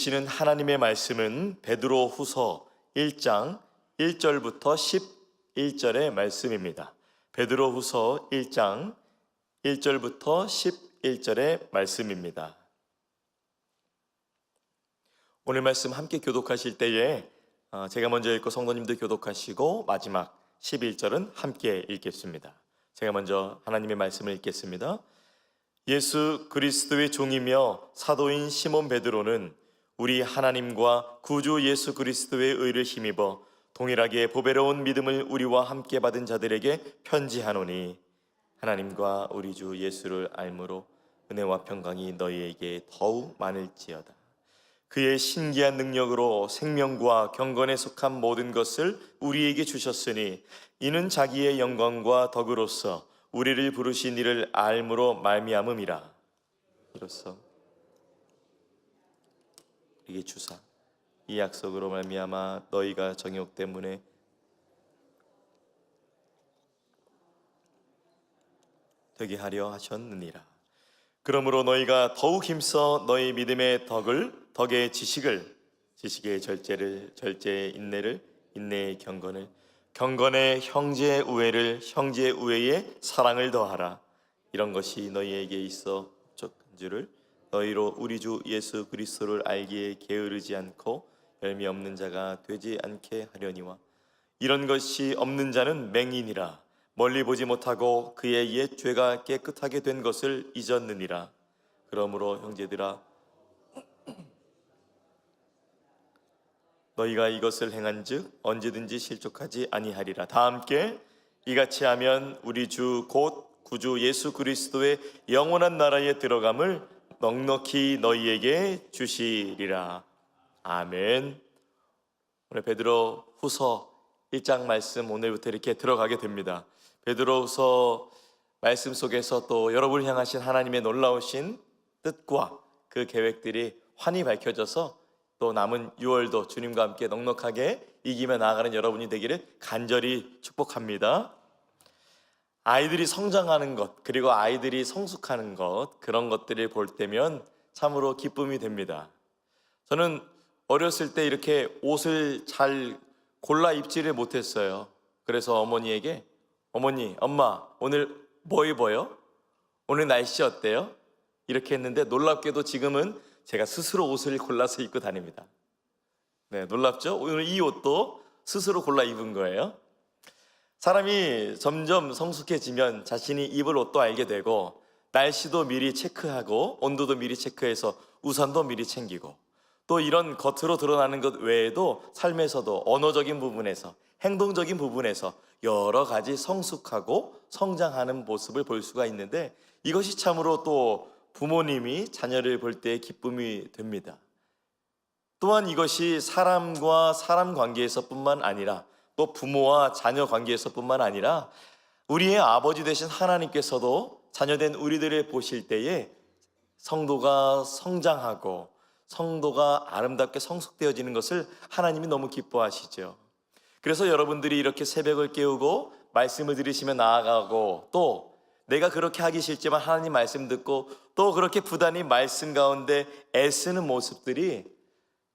주시는 하나님의 말씀은 베드로 후서 1장 1절부터 11절의 말씀입니다. 베드로 후서 1장 1절부터 11절의 말씀입니다. 오늘 말씀 함께 교독하실 때에 어, 제가 먼저 읽고 성도님도 교독하시고 마지막 11절은 함께 읽겠습니다. 제가 먼저 하나님의 말씀을 읽겠습니다. 예수 그리스도의 종이며 사도인 시몬 베드로는 우리 하나님과 구주 예수 그리스도의 의를 힘입어 동일하게 보배로운 믿음을 우리와 함께 받은 자들에게 편지하노니 하나님과 우리 주 예수를 알므로 은혜와 평강이 너희에게 더욱 많을지어다. 그의 신기한 능력으로 생명과 경건에 속한 모든 것을 우리에게 주셨으니 이는 자기의 영광과 덕으로서 우리를 부르신 이를 알므로 말미암음이라. 이로써 이게 주사 이 약속으로 말미암아 너희가 정욕 때문에 되게 하려 하셨느니라. 그러므로 너희가 더욱 힘써 너희 믿음의 덕을 덕의 지식을 지식의 절제를 절제의 인내를 인내의 경건을 경건의 형제의 우애를 형제의 우애에 사랑을 더하라 이런 것이 너희에게 있어 적한 줄을 너희로 우리 주 예수 그리스도를 알기에 게으르지 않고 열미 없는 자가 되지 않게 하려니와 이런 것이 없는 자는 맹인이라 멀리 보지 못하고 그의 옛 죄가 깨끗하게 된 것을 잊었느니라. 그러므로 형제들아 너희가 이것을 행한즉 언제든지 실족하지 아니하리라. 다 함께 이같이 하면 우리 주 곧 구주 예수 그리스도의 영원한 나라에 들어감을 넉넉히 너희에게 주시리라 아멘 오늘 베드로 후서 1장 말씀 오늘부터 이렇게 들어가게 됩니다. 베드로서 말씀 속에서 또 여러분을 향하신 하나님의 놀라우신 뜻과 그 계획들이 환히 밝혀져서 또 남은 6월도 주님과 함께 넉넉하게 이기며 나아가는 여러분이 되기를 간절히 축복합니다. 아이들이 성장하는 것, 그리고 아이들이 성숙하는 것, 그런 것들을 볼 때면 참으로 기쁨이 됩니다. 저는 어렸을 때 이렇게 옷을 잘 골라 입지를 못했어요. 그래서 어머니에게 어머니, 엄마, 오늘 뭐 입어요? 오늘 날씨 어때요? 이렇게 했는데 놀랍게도 지금은 제가 스스로 옷을 골라서 입고 다닙니다. 네, 놀랍죠? 오늘 이 옷도 스스로 골라 입은 거예요. 사람이 점점 성숙해지면 자신이 입을 옷도 알게 되고 날씨도 미리 체크하고 온도도 미리 체크해서 우산도 미리 챙기고 또 이런 겉으로 드러나는 것 외에도 삶에서도 언어적인 부분에서 행동적인 부분에서 여러 가지 성숙하고 성장하는 모습을 볼 수가 있는데 이것이 참으로 또 부모님이 자녀를 볼때 기쁨이 됩니다. 또한 이것이 사람과 사람 관계에서뿐만 아니라 또 부모와 자녀 관계에서뿐만 아니라 우리의 아버지 되신 하나님께서도 자녀된 우리들을 보실 때에 성도가 성장하고 성도가 아름답게 성숙되어지는 것을 하나님이 너무 기뻐하시죠. 그래서 여러분들이 이렇게 새벽을 깨우고 말씀을 들으시며 나아가고 또 내가 그렇게 하기 싫지만 하나님 말씀 듣고 또 그렇게 부단히 말씀 가운데 애쓰는 모습들이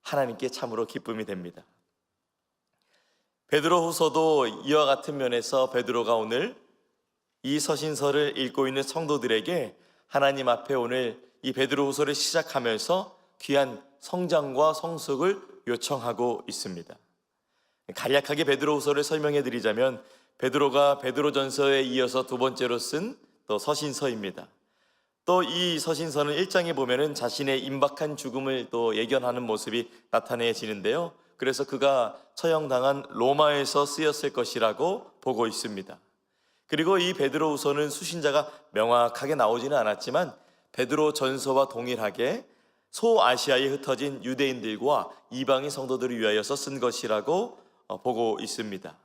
하나님께 참으로 기쁨이 됩니다. 베드로후서도 이와 같은 면에서 베드로가 오늘 이 서신서를 읽고 있는 성도들에게 하나님 앞에 오늘 이 베드로후서를 시작하면서 귀한 성장과 성숙을 요청하고 있습니다. 간략하게 베드로후서를 설명해 드리자면 베드로가 베드로전서에 이어서 두 번째로 쓴 또 서신서입니다. 또 이 서신서는 1장에 보면은 자신의 임박한 죽음을 또 예견하는 모습이 나타내지는데요. 그래서 그가 처형당한 로마에서 쓰였을 것이라고 보고 있습니다. 그리고 이 베드로후서는 수신자가 명확하게 나오지는 않았지만 베드로 전서와 동일하게 소아시아에 흩어진 유대인들과 이방인 성도들을 위하여서 쓴 것이라고 어, 보고 있습니다.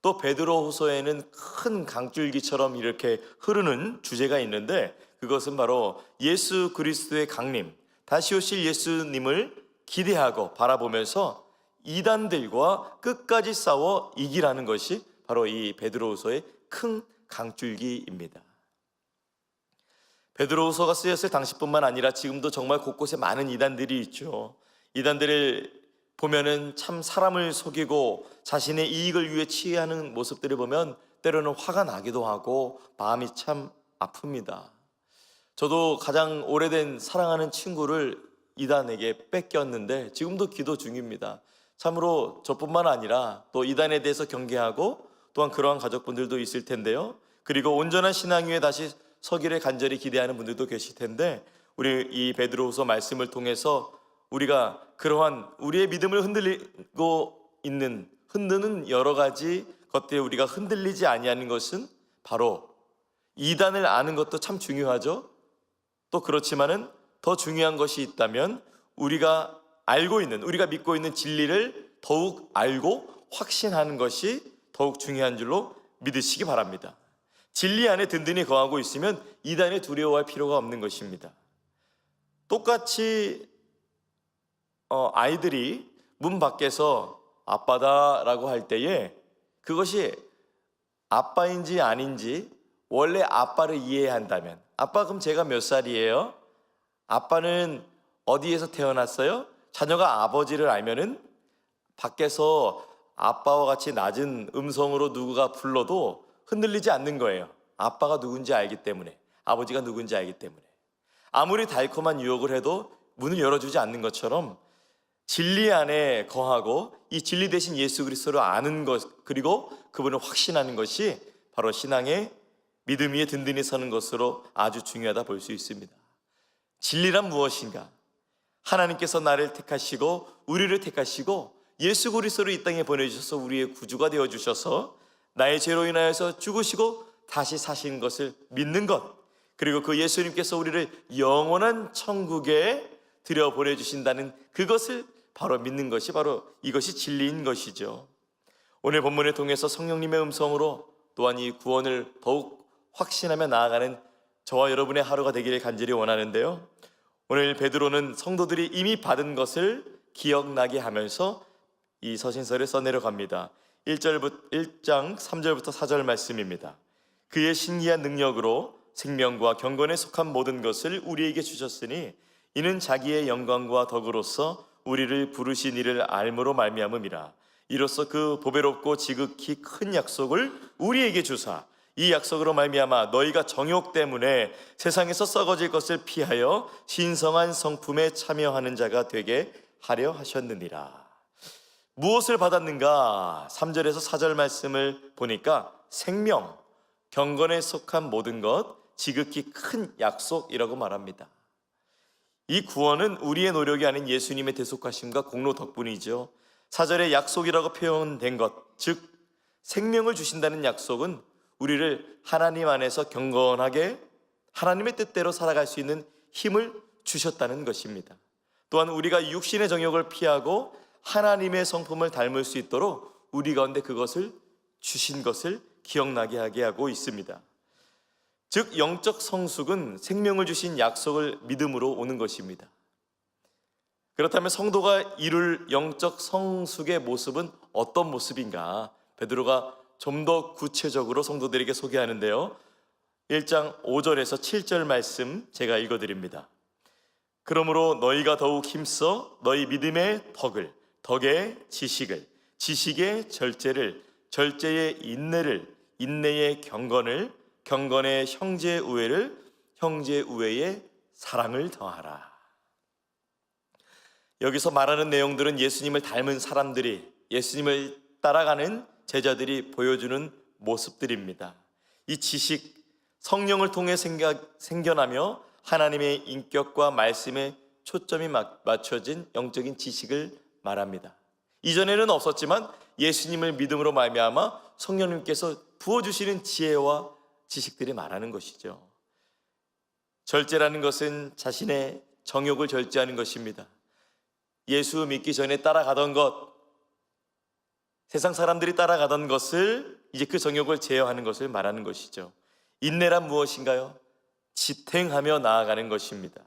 또 베드로후서에는 큰 강줄기처럼 이렇게 흐르는 주제가 있는데 그것은 바로 예수 그리스도의 강림, 다시 오실 예수님을 기대하고 바라보면서 이단들과 끝까지 싸워 이기라는 것이 바로 이 베드로후서의 큰 강줄기입니다. 베드로후서가 쓰였을 당시뿐만 아니라 지금도 정말 곳곳에 많은 이단들이 있죠. 이단들을 보면은 참 사람을 속이고 자신의 이익을 위해 취하는 모습들을 보면 때로는 화가 나기도 하고 마음이 참 아픕니다. 저도 가장 오래된 사랑하는 친구를 이단에게 뺏겼는데 지금도 기도 중입니다. 참으로 저뿐만 아니라 또 이단에 대해서 경계하고 또한 그러한 가족분들도 있을 텐데요. 그리고 온전한 신앙 위에 다시 서기를 간절히 기대하는 분들도 계실 텐데 우리 이 베드로후서 말씀을 통해서 우리가 그러한 우리의 믿음을 흔들리고 있는 흔드는 여러 가지 것들에 우리가 흔들리지 아니하는 것은 바로 이단을 아는 것도 참 중요하죠. 또 그렇지만은 더 중요한 것이 있다면 우리가 알고 있는 우리가 믿고 있는 진리를 더욱 알고 확신하는 것이 더욱 중요한 줄로 믿으시기 바랍니다. 진리 안에 든든히 거하고 있으면 이단에 두려워할 필요가 없는 것입니다. 똑같이 어, 아이들이 문 밖에서 아빠다라고 할 때에 그것이 아빠인지 아닌지 원래 아빠를 이해한다면 아빠 그럼 제가 몇 살이에요? 아빠는 어디에서 태어났어요? 자녀가 아버지를 알면은 밖에서 아빠와 같이 낮은 음성으로 누구가 불러도 흔들리지 않는 거예요. 아빠가 누군지 알기 때문에 아버지가 누군지 알기 때문에 아무리 달콤한 유혹을 해도 문을 열어주지 않는 것처럼 진리 안에 거하고 이 진리 대신 예수 그리스도를 아는 것 그리고 그분을 확신하는 것이 바로 신앙의 믿음 위에 든든히 서는 것으로 아주 중요하다 볼 수 있습니다. 진리란 무엇인가? 하나님께서 나를 택하시고 우리를 택하시고 예수 그리스도를 이 땅에 보내주셔서 우리의 구주가 되어 주셔서 나의 죄로 인하여서 죽으시고 다시 사신 것을 믿는 것 그리고 그 예수님께서 우리를 영원한 천국에 들여 보내주신다는 그것을 바로 믿는 것이 바로 이것이 진리인 것이죠. 오늘 본문을 통해서 성령님의 음성으로 또한 이 구원을 더욱 확신하며 나아가는 저와 여러분의 하루가 되기를 간절히 원하는데요. 오늘 베드로는 성도들이 이미 받은 것을 기억나게 하면서 이 서신서를 써내려 갑니다. 1절부터 1장 3절부터 4절 말씀입니다. 그의 신기한 능력으로 생명과 경건에 속한 모든 것을 우리에게 주셨으니 이는 자기의 영광과 덕으로서 우리를 부르신 이를 알므로 말미암음이라. 이로써 그 보배롭고 지극히 큰 약속을 우리에게 주사 이 약속으로 말미암아 너희가 정욕 때문에 세상에서 썩어질 것을 피하여 신성한 성품에 참여하는 자가 되게 하려 하셨느니라. 무엇을 받았는가? 3절에서 4절 말씀을 보니까 생명, 경건에 속한 모든 것, 지극히 큰 약속이라고 말합니다. 이 구원은 우리의 노력이 아닌 예수님의 대속하심과 공로 덕분이죠. 사절에 약속이라고 표현된 것, 즉 생명을 주신다는 약속은 우리를 하나님 안에서 경건하게 하나님의 뜻대로 살아갈 수 있는 힘을 주셨다는 것입니다. 또한 우리가 육신의 정욕을 피하고 하나님의 성품을 닮을 수 있도록 우리 가운데 그것을 주신 것을 기억나게 하게 하고 있습니다. 즉 영적 성숙은 생명을 주신 약속을 믿음으로 오는 것입니다. 그렇다면 성도가 이룰 영적 성숙의 모습은 어떤 모습인가? 베드로가 좀 더 구체적으로 성도들에게 소개하는데요. 1장 5절에서 7절 말씀 제가 읽어 드립니다. 그러므로 너희가 더욱 힘써 너희 믿음의 덕을 덕의 지식을 지식의 절제를 절제의 인내를 인내의 경건을 경건의 형제 우애를 형제 우애의 사랑을 더하라. 여기서 말하는 내용들은 예수님을 닮은 사람들이 예수님을 따라가는 제자들이 보여주는 모습들입니다. 이 지식 성령을 통해 생겨, 생겨나며 하나님의 인격과 말씀에 초점이 맞춰진 영적인 지식을 말합니다. 이전에는 없었지만 예수님을 믿음으로 말미암아 성령님께서 부어주시는 지혜와 지식들이 말하는 것이죠. 절제라는 것은 자신의 정욕을 절제하는 것입니다. 예수 믿기 전에 따라가던 것, 세상 사람들이 따라가던 것을 이제 그 정욕을 제어하는 것을 말하는 것이죠. 인내란 무엇인가요? 지탱하며 나아가는 것입니다.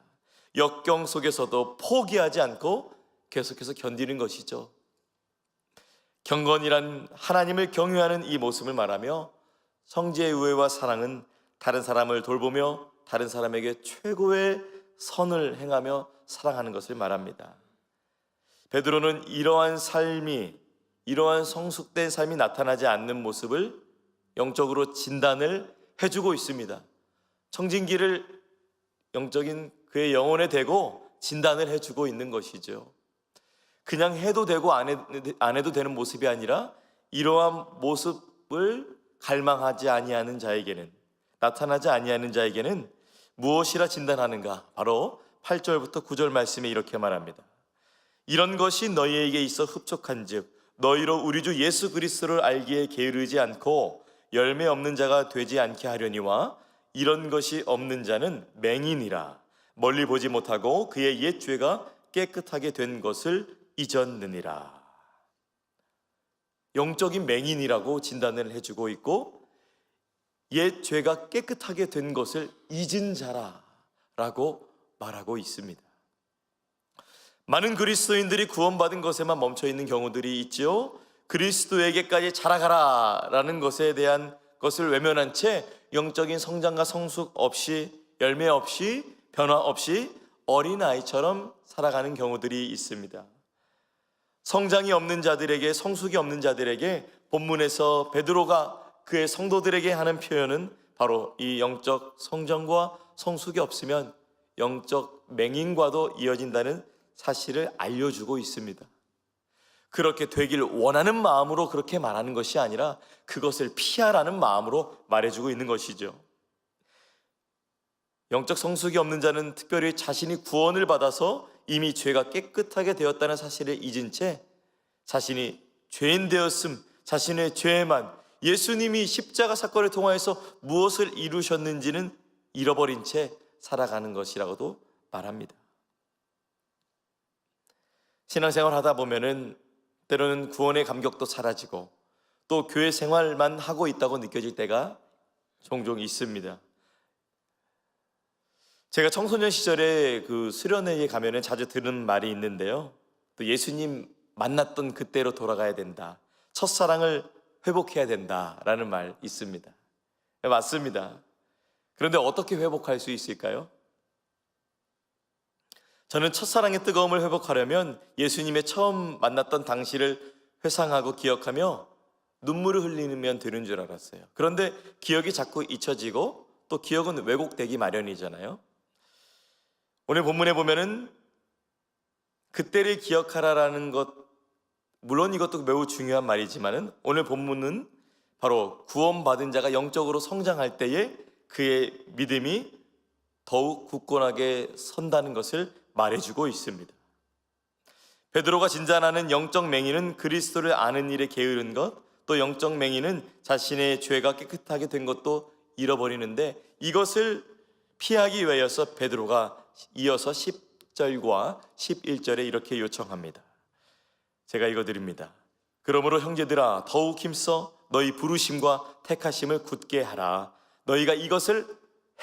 역경 속에서도 포기하지 않고 계속해서 견디는 것이죠. 경건이란 하나님을 경유하는 이 모습을 말하며 성지의 우애와 사랑은 다른 사람을 돌보며 다른 사람에게 최고의 선을 행하며 사랑하는 것을 말합니다. 베드로는 이러한 삶이 이러한 성숙된 삶이 나타나지 않는 모습을 영적으로 진단을 해주고 있습니다. 청진기를 영적인 그의 영혼에 대고 진단을 해주고 있는 것이죠. 그냥 해도 되고 안 해도 되는 모습이 아니라 이러한 모습을 갈망하지 아니하는 자에게는 나타나지 아니하는 자에게는 무엇이라 진단하는가? 바로 8절부터 9절 말씀에 이렇게 말합니다. 이런 것이 너희에게 있어 흡족한즉 너희로 우리 주 예수 그리스도를 알기에 게으르지 않고 열매 없는 자가 되지 않게 하려니와 이런 것이 없는 자는 맹인이라 멀리 보지 못하고 그의 옛 죄가 깨끗하게 된 것을 잊었느니라. 영적인 맹인이라고 진단을 해주고 있고 옛 죄가 깨끗하게 된 것을 잊은 자라라고 말하고 있습니다. 많은 그리스도인들이 구원받은 것에만 멈춰 있는 경우들이 있죠. 그리스도에게까지 자라가라라는 것에 대한 것을 외면한 채 영적인 성장과 성숙 없이 열매 없이 변화 없이 어린 아이처럼 살아가는 경우들이 있습니다. 성장이 없는 자들에게 성숙이 없는 자들에게 본문에서 베드로가 그의 성도들에게 하는 표현은 바로 이 영적 성장과 성숙이 없으면 영적 맹인과도 이어진다는 사실을 알려주고 있습니다. 그렇게 되길 원하는 마음으로 그렇게 말하는 것이 아니라 그것을 피하라는 마음으로 말해주고 있는 것이죠. 영적 성숙이 없는 자는 특별히 자신이 구원을 받아서 이미 죄가 깨끗하게 되었다는 사실을 잊은 채 자신이 죄인 되었음, 자신의 죄에만 예수님이 십자가 사건을 통하여서 무엇을 이루셨는지는 잃어버린 채 살아가는 것이라고도 말합니다. 신앙생활 하다 보면은 때로는 구원의 감격도 사라지고 또 교회 생활만 하고 있다고 느껴질 때가 종종 있습니다. 제가 청소년 시절에 그 수련회에 가면은 자주 들은 말이 있는데요. 또 예수님 만났던 그때로 돌아가야 된다. 첫사랑을 회복해야 된다라는 말 있습니다. 네, 맞습니다. 그런데 어떻게 회복할 수 있을까요? 저는 첫사랑의 뜨거움을 회복하려면 예수님의 처음 만났던 당시를 회상하고 기억하며 눈물을 흘리면 되는 줄 알았어요. 그런데 기억이 자꾸 잊혀지고 또 기억은 왜곡되기 마련이잖아요. 오늘 본문에 보면은 그때를 기억하라라는 것 물론 이것도 매우 중요한 말이지만은 오늘 본문은 바로 구원받은 자가 영적으로 성장할 때에 그의 믿음이 더욱 굳건하게 선다는 것을 말해주고 있습니다. 베드로가 진단하는 영적 맹인은 그리스도를 아는 일에 게으른 것, 또 영적 맹인은 자신의 죄가 깨끗하게 된 것도 잃어버리는데 이것을 피하기 위하여서 베드로가 이어서 10절과 11절에 이렇게 요청합니다. 제가 읽어드립니다. 그러므로 형제들아 더욱 힘써 너희 부르심과 택하심을 굳게 하라. 너희가 이것을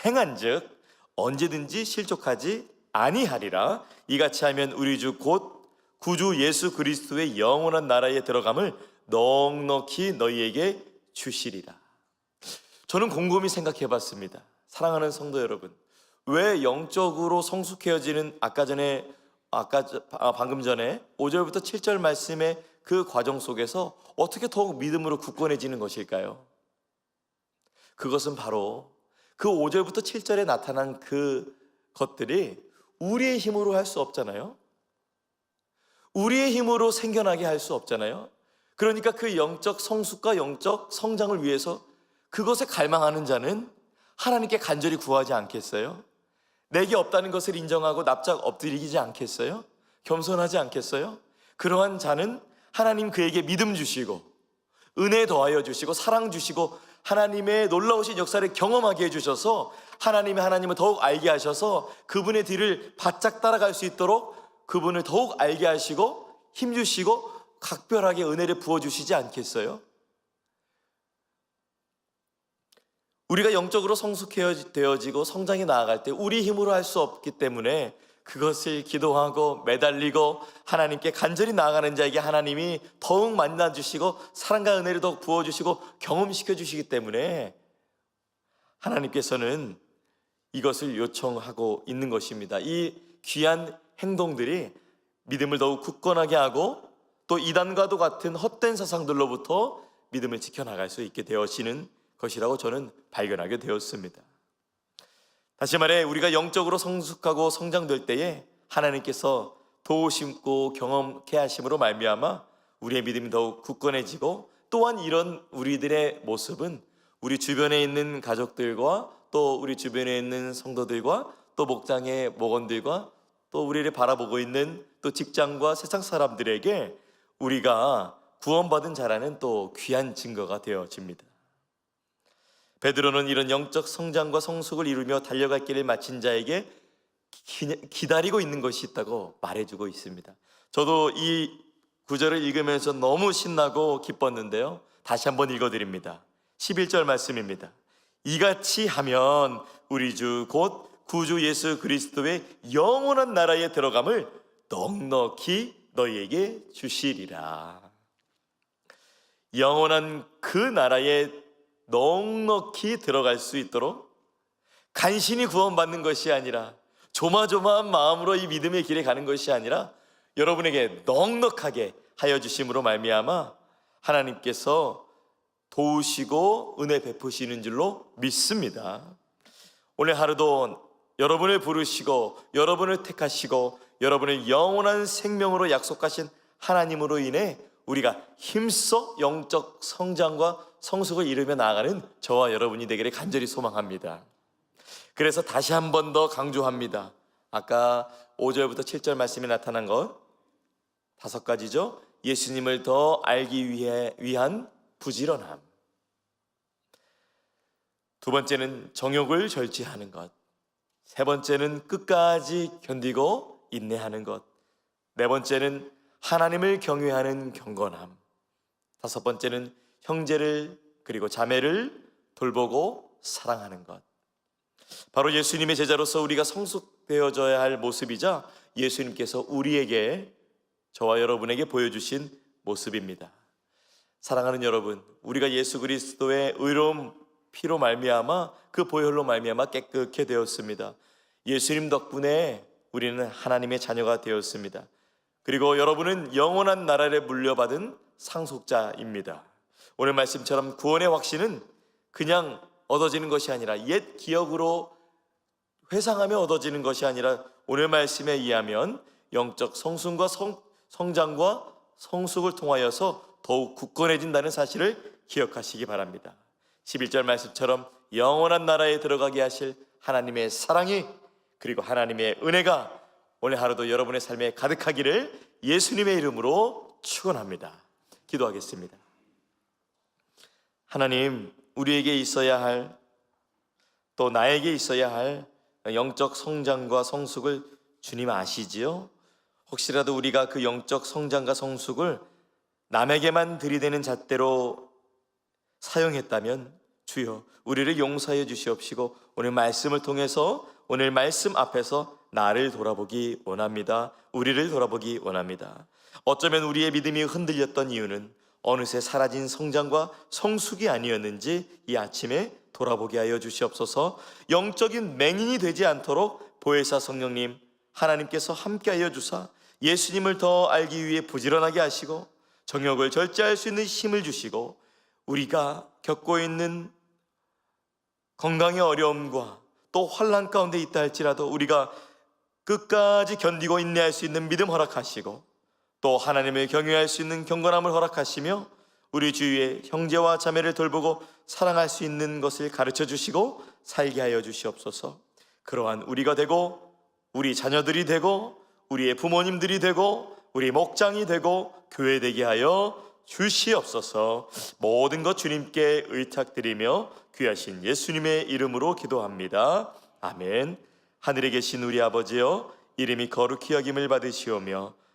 행한즉 언제든지 실족하지 아니하리라. 이같이 하면 우리 주 곧 구주 예수 그리스도의 영원한 나라에 들어감을 넉넉히 너희에게 주시리라. 저는 곰곰이 생각해 봤습니다. 사랑하는 성도 여러분. 왜 영적으로 성숙해지는 아까 전에 아까 저- 아, 방금 전에 5절부터 7절 말씀의 그 과정 속에서 어떻게 더욱 믿음으로 굳건해지는 것일까요? 그것은 바로 그 5절부터 7절에 나타난 그 것들이 우리의 힘으로 할 수 없잖아요. 우리의 힘으로 생겨나게 할 수 없잖아요. 그러니까 그 영적 성숙과 영적 성장을 위해서 그것에 갈망하는 자는 하나님께 간절히 구하지 않겠어요? 내게 없다는 것을 인정하고 납작 엎드리지 않겠어요? 겸손하지 않겠어요? 그러한 자는 하나님 그에게 믿음 주시고 은혜 더하여 주시고 사랑 주시고 하나님의 놀라우신 역사를 경험하게 해주셔서 하나님의 하나님을 더욱 알게 하셔서 그분의 뒤를 바짝 따라갈 수 있도록 그분을 더욱 알게 하시고 힘 주시고 각별하게 은혜를 부어 주시지 않겠어요? 우리가 영적으로 성숙되어지고 성장이 나아갈 때 우리 힘으로 할 수 없기 때문에 그것을 기도하고 매달리고 하나님께 간절히 나아가는 자에게 하나님이 더욱 만나 주시고 사랑과 은혜를 더욱 부어 주시고 경험시켜 주시기 때문에 하나님께서는 이것을 요청하고 있는 것입니다. 이 귀한 행동들이 믿음을 더욱 굳건하게 하고 또 이단과도 같은 헛된 사상들로부터 믿음을 지켜나갈 수 있게 되어지는 것이라고 저는 발견하게 되었습니다. 다시 말해 우리가 영적으로 성숙하고 성장될 때에 하나님께서 도우심고 경험케 하심으로 말미암아 우리의 믿음이 더욱 굳건해지고 또한 이런 우리들의 모습은 우리 주변에 있는 가족들과 또 우리 주변에 있는 성도들과 또 목장의 목원들과 또 우리를 바라보고 있는 또 직장과 세상 사람들에게 우리가 구원받은 자라는 또 귀한 증거가 되어집니다. 베드로는 이런 영적 성장과 성숙을 이루며 달려갈 길을 마친 자에게 기- 기다리고 있는 것이 있다고 말해주고 있습니다. 저도 이 구절을 읽으면서 너무 신나고 기뻤는데요. 다시 한번 읽어드립니다. 11절 말씀입니다. 이같이 하면 우리 주 곧 구주 예수 그리스도의 영원한 나라에 들어감을 넉넉히 너희에게 주시리라. 영원한 그 나라에 넉넉히 들어갈 수 있도록 간신히 구원받는 것이 아니라 조마조마한 마음으로 이 믿음의 길에 가는 것이 아니라 여러분에게 넉넉하게 하여 주심으로 말미암아 하나님께서 도우시고 은혜 베푸시는 줄로 믿습니다. 오늘 하루도 여러분을 부르시고 여러분을 택하시고 여러분을 영원한 생명으로 약속하신 하나님으로 인해 우리가 힘써 영적 성장과 성숙을 이루며 나아가는 저와 여러분이 되기를 간절히 소망합니다. 그래서 다시 한 번 더 강조합니다. 아까 5절부터 7절 말씀에 나타난 것 다섯 가지죠. 예수님을 더 알기 위해 위한 부지런함. 두 번째는 정욕을 절제하는 것. 세 번째는 끝까지 견디고 인내하는 것. 네 번째는 하나님을 경외하는 경건함. 다섯 번째는 형제를 그리고 자매를 돌보고 사랑하는 것. 바로 예수님의 제자로서 우리가 성숙되어져야 할 모습이자 예수님께서 우리에게 저와 여러분에게 보여주신 모습입니다. 사랑하는 여러분, 우리가 예수 그리스도의 의로운 피로 말미암아 그 보혈로 말미암아 깨끗게 되었습니다. 예수님 덕분에 우리는 하나님의 자녀가 되었습니다. 그리고 여러분은 영원한 나라를 물려받은 상속자입니다. 오늘 말씀처럼 구원의 확신은 그냥 얻어지는 것이 아니라 옛 기억으로 회상하며 얻어지는 것이 아니라 오늘 말씀에 의하면 영적 성순과 성, 성장과 성숙을 통하여서 더욱 굳건해진다는 사실을 기억하시기 바랍니다. 11절 말씀처럼 영원한 나라에 들어가게 하실 하나님의 사랑이 그리고 하나님의 은혜가 오늘 하루도 여러분의 삶에 가득하기를 예수님의 이름으로 축원합니다. 기도하겠습니다. 하나님, 우리에게 있어야 할 또 나에게 있어야 할 영적 성장과 성숙을 주님 아시지요? 혹시라도 우리가 그 영적 성장과 성숙을 남에게만 들이대는 잣대로 사용했다면 주여 우리를 용서해 주시옵시고 오늘 말씀을 통해서 오늘 말씀 앞에서 나를 돌아보기 원합니다. 우리를 돌아보기 원합니다. 어쩌면 우리의 믿음이 흔들렸던 이유는 어느새 사라진 성장과 성숙이 아니었는지 이 아침에 돌아보게 하여 주시옵소서. 영적인 맹인이 되지 않도록 보혜사 성령님 하나님께서 함께 하여 주사 예수님을 더 알기 위해 부지런하게 하시고 정욕을 절제할 수 있는 힘을 주시고 우리가 겪고 있는 건강의 어려움과 또 환란 가운데 있다 할지라도 우리가 끝까지 견디고 인내할 수 있는 믿음 허락하시고 또 하나님을 경외할 수 있는 경건함을 허락하시며 우리 주위의 형제와 자매를 돌보고 사랑할 수 있는 것을 가르쳐 주시고 살게 하여 주시옵소서. 그러한 우리가 되고 우리 자녀들이 되고 우리의 부모님들이 되고 우리 목장이 되고 교회 되게 하여 주시옵소서. 모든 것 주님께 의탁드리며 귀하신 예수님의 이름으로 기도합니다. 아멘. 하늘에 계신 우리 아버지여 이름이 거룩히 여김을 받으시오며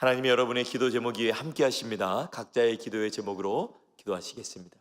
하나님이 여러분의 기도 제목 위에 함께 하십니다. 각자의 기도의 제목으로 기도하시겠습니다.